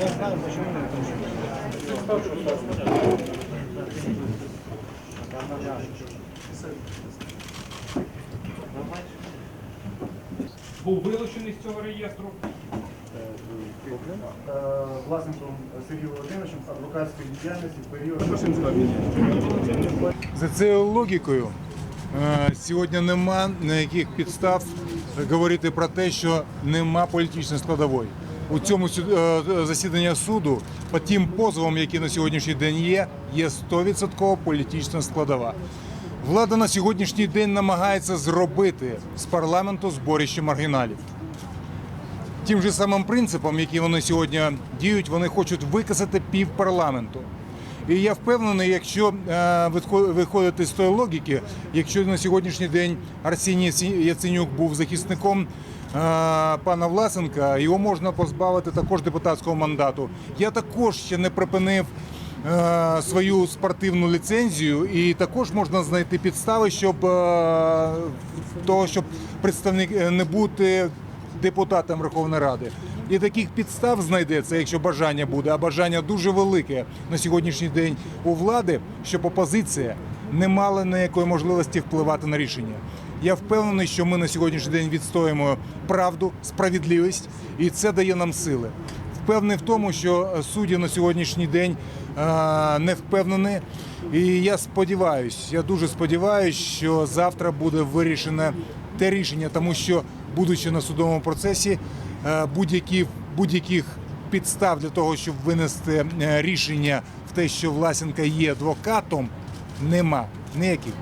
Я знаю, почему. Був вилучений з цього реєстру. Власником Сергієм Володимировичем адвокатської діяльності в період За цією логікою е, сьогодні нема ніяких підстав говорити про те, що нема політичної складової. У цьому е, засіданні суду по тим позовам, які на сьогоднішній день є, є 100% політична складова. Влада на сьогоднішній день намагається зробити з парламенту зборище маргіналів. Тим же самим принципом, які вони сьогодні діють, вони хочуть виказати пів парламенту. І я впевнений, якщо е, виходити з тої логіки, якщо на сьогоднішній день Арсеній Яценюк був захисником пана Власенка, його можна позбавити також депутатського мандату. Я також ще не припинив е, свою спортивну ліцензію, і також можна знайти підстави, щоб е, того, щоб представник е, не бути депутатам Верховної Ради. І таких підстав знайдеться, якщо бажання буде, а бажання дуже велике на сьогоднішній день у влади, щоб опозиція не мала ніякої можливості впливати на рішення. Я впевнений, що ми на сьогоднішній день відстоїмо правду, справедливість, і це дає нам сили. Впевнений в тому, що судді на сьогоднішній день е, не впевнені. І я сподіваюся, я дуже сподіваюся, що завтра буде вирішене те рішення, тому що, будучи на судовому процесі, е, будь-які будь-яких підстав для того, щоб винести е, рішення в те, що Власенка є адвокатом, нема ніяких.